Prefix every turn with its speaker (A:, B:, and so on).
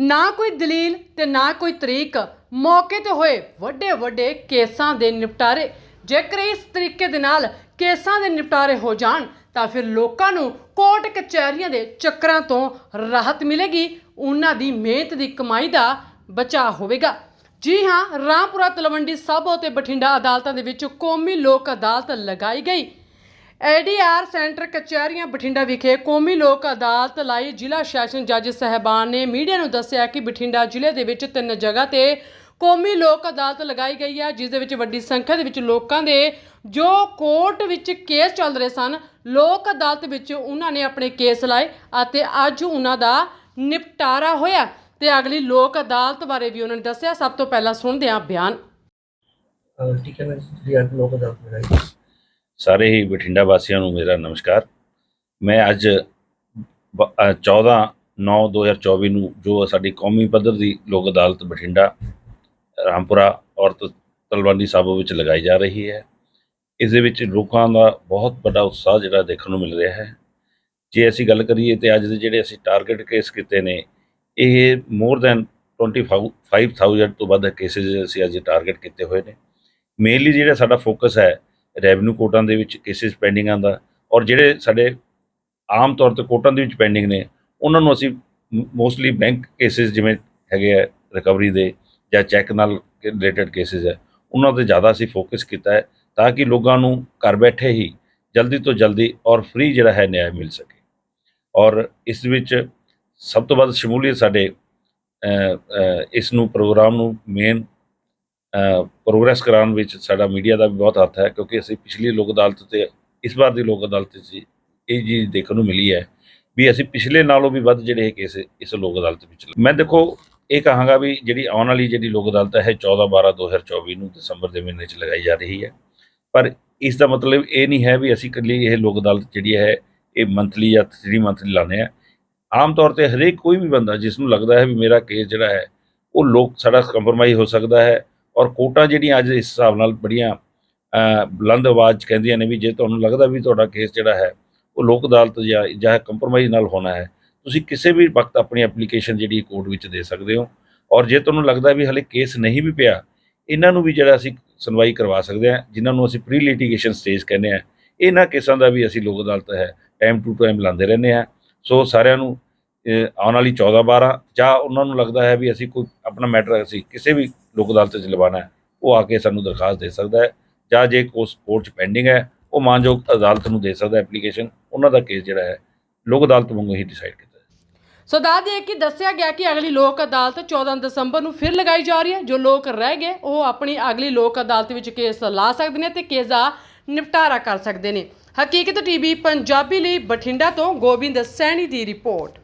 A: ਨਾ ਕੋਈ ਦਲੀਲ ਤੇ ਨਾ ਕੋਈ ਤਰੀਕ। ਮੌਕੇ ਤੇ ਹੋਏ ਵੱਡੇ ਵੱਡੇ ਕੇਸਾਂ ਦੇ ਨਿਪਟਾਰੇ। ਜੇਕਰ ਇਸ ਤਰੀਕੇ ਦੇ ਨਾਲ ਕੇਸਾਂ ਦੇ ਨਿਪਟਾਰੇ ਹੋ ਜਾਣ, ਤਾਂ ਫਿਰ ਲੋਕਾਂ ਨੂੰ ਕੋਰਟ ਕਚਹਿਰੀਆਂ ਦੇ ਚੱਕਰਾਂ ਤੋਂ ਰਾਹਤ ਮਿਲੇਗੀ। ਉਹਨਾਂ ਦੀ ਮਿਹਨਤ ਦੀ ਕਮਾਈ ਦਾ ਬਚਾਅ ਹੋਵੇਗਾ। ਜੀ ਹਾਂ, ਰਾਮਪੁਰਾ ਤਲਵੰਡੀ ਸਾਬੋ ਤੇ ਬਠਿੰਡਾ ਅਦਾਲਤਾਂ ਦੇ ਵਿੱਚ ਕੌਮੀ ਲੋਕ ਅਦਾਲਤ ਲਗਾਈ ਗਈ। ਏਡੀਆਰ ਸੈਂਟਰ ਕਚਹਿਰੀਆਂ ਬਠਿੰਡਾ ਵਿਖੇ ਕੌਮੀ ਲੋਕ ਅਦਾਲਤ ਲਈ ਜ਼ਿਲ੍ਹਾ ਸੈਸ਼ਨ ਜੱਜ ਸਹਿਬਾਨ ਨੇ ਮੀਡੀਆ ਨੂੰ ਦੱਸਿਆ ਕਿ ਬਠਿੰਡਾ ਜ਼ਿਲ੍ਹੇ ਦੇ ਵਿੱਚ ਤਿੰਨ ਜਗ੍ਹਾ ਤੇ ਕੌਮੀ ਲੋਕ ਅਦਾਲਤ ਲਗਾਈ ਗਈ ਹੈ, ਜਿਸ ਦੇ ਵਿੱਚ ਵੱਡੀ ਸੰਖਿਆ ਦੇ ਵਿੱਚ ਲੋਕਾਂ ਦੇ ਜੋ ਕੋਰਟ ਵਿੱਚ ਕੇਸ ਚੱਲ ਰਹੇ ਸਨ, ਲੋਕ ਅਦਾਲਤ ਵਿੱਚ ਉਹਨਾਂ ਨੇ ਆਪਣੇ ਕੇਸ ਲਾਏ ਅਤੇ ਅੱਜ ਉਹਨਾਂ ਦਾ ਨਿਪਟਾਰਾ ਹੋਇਆ ਤੇ ਅਗਲੀ ਲੋਕ ਅਦਾਲਤ ਬਾਰੇ ਵੀ ਉਹਨਾਂ ਨੇ ਦੱਸਿਆ। ਸਭ ਤੋਂ ਪਹਿਲਾਂ ਸੁਣਦੇ ਹਾਂ ਬਿਆਨ।
B: ਠੀਕ ਹੈ ਨਾ ਜਿਹੜੀ ਅੱਜ ਲੋਕ ਅਦਾਲਤ ਲਗਾਈ।
C: ਸਾਰੇ ਹੀ ਬਠਿੰਡਾ ਵਾਸੀਆਂ ਨੂੰ ਮੇਰਾ ਨਮਸਕਾਰ। ਮੈਂ ਅੱਜ ਬ- ਅ, 14 9 2024 ਨੂੰ ਜੋ ਸਾਡੀ ਕੌਮੀ ਪੱਧਰ ਦੀ ਲੋਕ ਅਦਾਲਤ ਬਠਿੰਡਾ ਰਾਮਪੁਰਾ ਔਰਤ ਤਲਵੰਡੀ ਸਾਬੋ ਵਿੱਚ ਲਗਾਈ ਜਾ ਰਹੀ ਹੈ। ਇਸ ਦੇ ਵਿੱਚ ਲੋਕਾਂ ਦਾ ਬਹੁਤ ਵੱਡਾ ਉਤਸ਼ਾਹ ਜਿਹੜਾ ਦੇਖਣ ਨੂੰ ਮਿਲ ਰਿਹਾ ਹੈ। ਜੇ ਅਸੀਂ ਗੱਲ ਕਰੀਏ ਤੇ ਅੱਜ ਦੇ ਜਿਹੜੇ ਅਸੀਂ ਟਾਰਗੇਟ ਕੇਸ ਕੀਤੇ ਨੇ ਇਹ ਮੋਰ ਦੈਨ 25000 ਤੋਂ ਵੱਧ ਕੇਸਿਸ ਅਸੀਂ ਅੱਜ ਟਾਰਗੇਟ ਕੀਤੇ ਹੋਏ ਨੇ। ਮੇਨਲੀ ਜਿਹੜਾ ਸਾਡਾ ਫੋਕਸ ਹੈ ਰੈਵਨਿਊ ਕੋਰਟਾਂ ਦੇ ਵਿੱਚ ਕੇਸਿਸ ਪੈਂਡਿੰਗਾਂ ਦਾ ਔਰ ਜਿਹੜੇ ਸਾਡੇ ਆਮ ਤੌਰ ਤੇ ਕੋਟਾਂ ਦੇ ਵਿੱਚ ਪੈਂਡਿੰਗ ਨੇ, ਉਹਨਾਂ ਨੂੰ ਅਸੀਂ ਮੋਸਟਲੀ ਬੈਂਕ ਕੇਸਿਸ ਜਿਵੇਂ ਹੈਗੇ ਆ ਰਿਕਵਰੀ ਦੇ ਜਾਂ ਚੈੱਕ ਨਾਲ ਰਿਲੇਟਡ ਕੇਸਿਸ ਹੈ ਉਹਨਾਂ ਤੇ ਜ਼ਿਆਦਾ ਅਸੀਂ ਫੋਕਸ ਕੀਤਾ ਹੈ ਤਾਂ ਕਿ ਲੋਕਾਂ ਨੂੰ ਘਰ ਬੈਠੇ ਹੀ ਜਲਦੀ ਤੋਂ ਜਲਦੀ ਔਰ ਫ੍ਰੀ ਜਿਹੜਾ ਹੈ ਨਿਆਂ ਮਿਲ ਸਕੇ। ਔਰ ਇਸ ਵਿੱਚ ਸਭ ਤੋਂ ਵੱਧ ਸ਼ਮੂਲੀਅਤ ਸਾਡੇ ਇਸ ਨੂੰ ਪ੍ਰੋਗਰਾਮ ਨੂੰ ਮੇਨ ਪ੍ਰੋਗਰੈਸ ਕਰਾਉਣ ਵਿੱਚ ਸਾਡਾ ਮੀਡੀਆ ਦਾ ਵੀ ਬਹੁਤ ਹੱਥ ਹੈ, ਕਿਉਂਕਿ ਅਸੀਂ ਪਿਛਲੀ ਲੋਕ ਅਦਾਲਤ ਤੇ, ਇਸ ਵਾਰ ਦੀ ਲੋਕ ਅਦਾਲਤ 'ਚ ਇਹ ਚੀਜ਼ ਦੇਖਣ ਨੂੰ ਮਿਲੀ ਹੈ ਵੀ ਅਸੀਂ ਪਿਛਲੇ ਨਾਲੋਂ ਵੀ ਵੱਧ ਜਿਹੜੇ ਇਹ ਕੇਸ ਇਸ ਲੋਕ ਅਦਾਲਤ ਵਿੱਚ। ਮੈਂ ਦੇਖੋ, ਇਹ ਕਹਾਂਗਾ ਵੀ ਜਿਹੜੀ ਆਉਣ ਵਾਲੀ ਜਿਹੜੀ ਲੋਕ ਅਦਾਲਤ ਹੈ 14 12 2024 ਨੂੰ ਦਸੰਬਰ ਦੇ ਮਹੀਨੇ 'ਚ ਲਗਾਈ ਜਾ ਰਹੀ ਹੈ। ਪਰ ਇਸ ਦਾ ਮਤਲਬ ਇਹ ਨਹੀਂ ਹੈ ਵੀ ਅਸੀਂ ਇਕੱਲੀ ਇਹ ਲੋਕ ਅਦਾਲਤ ਜਿਹੜੀ ਹੈ, ਇਹ ਮੰਥਲੀ ਜਾਂ ਥ੍ਰੀ ਮੰਥਲੀ ਲਾਉਂਦੇ ਆ ਆਮ ਤੌਰ ਤੇ ਹਰੇਕ ਕੋਈ ਵੀ ਬੰਦਾ ਜਿਸ ਨੂੰ ਲੱਗਦਾ ਹੈ ਵੀ ਮੇਰਾ ਕੇਸ ਜਿਹੜਾ ਹੈ, ਉਹ ਲੋਕ, ਸਾਡਾ ਕੰਪਰਮਾਈਜ਼ ਹੋ ਸਕਦਾ ਹੈ ਔਰ ਕੋਰਟਾਂ ਜਿਹੜੀਆਂ ਅੱਜ ਇਸ ਹਿਸਾਬ ਨਾਲ ਬੜੀਆਂ ਅ, ਬੁਲੰਦ ਆਵਾਜ਼ 'ਚ ਕਹਿੰਦੀਆਂ ਨੇ ਵੀ ਜੇ ਤੁਹਾਨੂੰ ਲੱਗਦਾ ਵੀ ਤੁਹਾਡਾ ਕੇਸ ਜਿਹੜਾ ਹੈ ਉਹ ਲੋਕ ਅਦਾਲਤ ਜਾਂ ਜਾਂ ਕੰਪਰਮਾਈਜ਼ ਨਾਲ ਹੋਣਾ ਹੈ ਤੁਸੀਂ ਕਿਸੇ ਵੀ ਵਕਤ ਆਪਣੀ ਐਪਲੀਕੇਸ਼ਨ ਜਿਹੜੀ ਕੋਰਟ ਵਿੱਚ ਦੇ ਸਕਦੇ ਹੋ। ਔਰ ਜੇ ਤੁਹਾਨੂੰ ਲੱਗਦਾ ਵੀ ਹਲੇ ਕੇਸ ਨਹੀਂ ਵੀ ਪਿਆ ਇਹਨਾਂ ਨੂੰ ਵੀ ਜਿਹੜਾ ਅਸੀਂ ਸੁਣਵਾਈ ਕਰਵਾ ਸਕਦੇ ਹਾਂ ਜਿਨ੍ਹਾਂ ਨੂੰ ਅਸੀਂ ਪ੍ਰੀ ਲਿਟੀਗੇਸ਼ਨ ਸਟੇਜ ਕਹਿੰਦੇ ਆ ਇਹਨਾਂ ਕੇਸਾਂ ਦਾ ਵੀ ਅਸੀਂ ਲੋਕ ਅਦਾਲਤ ਹੈ ਟਾਈਮ ਟੂ ਟਾਈਮ ਲਾਉਂਦੇ ਰਹਿੰਦੇ ਆ ਸੋ ਸਾਰਿਆਂ ਨੂੰ ਆਉਣ ਵਾਲੀ 14 12 ਜਾਂ ਉਹਨਾਂ ਨੂੰ ਲੱਗਦਾ ਹੈ ਵੀ ਅਸੀਂ ਕੋਈ ਆਪਣਾ ਮੈਟਰ ਅਸੀਂ ਕਿਸੇ ਵੀ ਲੋਕ ਅਦਾਲਤ 'ਚ ਲਵਾਉਣਾ ਹੈ, ਉਹ ਆ ਕੇ ਸਾਨੂੰ ਦਰਖਾਸਤ ਦੇ ਸਕਦਾ ਹੈ ਜਾਂ ਜੇ ਕੋਸ ਕੋਰਟ 'ਚ ਪੈਂਡਿੰਗ ਹੈ, ਉਹ ਮਾਨਯੋਗ ਅਦਾਲਤ ਨੂੰ ਦੇ ਸਕਦਾ ਐਪਲੀਕੇਸ਼ਨ ਉਹਨਾਂ ਦਾ ਕੇਸ ਜਿਹੜਾ ਹੈ, ਲੋਕ ਅਦਾਲਤ ਵਾਂਗੂ ਹੀ ਡਿਸਾਈਡ ਕੀਤਾ ਹੈ
A: ਸੋ ਦੱਸ ਦਈਏ ਕਿ ਦੱਸਿਆ ਗਿਆ ਕਿ ਅਗਲੀ ਲੋਕ ਅਦਾਲਤ 14 ਦਸੰਬਰ ਨੂੰ ਫਿਰ ਲਗਾਈ ਜਾ ਰਹੀ ਹੈ। ਜੋ ਲੋਕ ਰਹਿ ਗਏ, ਉਹ ਆਪਣੀ ਅਗਲੀ ਲੋਕ ਅਦਾਲਤ ਵਿੱਚ ਕੇਸ ਲਾ ਸਕਦੇ ਨੇ ਤੇ ਕੇਸ ਦਾ ਨਿਪਟਾਰਾ ਕਰ ਸਕਦੇ ਨੇ। ਹਕੀਕਤ ਟੀਵੀ ਪੰਜਾਬੀ ਲਈ ਬਠਿੰਡਾ ਤੋਂ ਗੋਬਿੰਦ ਸੈਣੀ ਦੀ ਰਿਪੋਰਟ।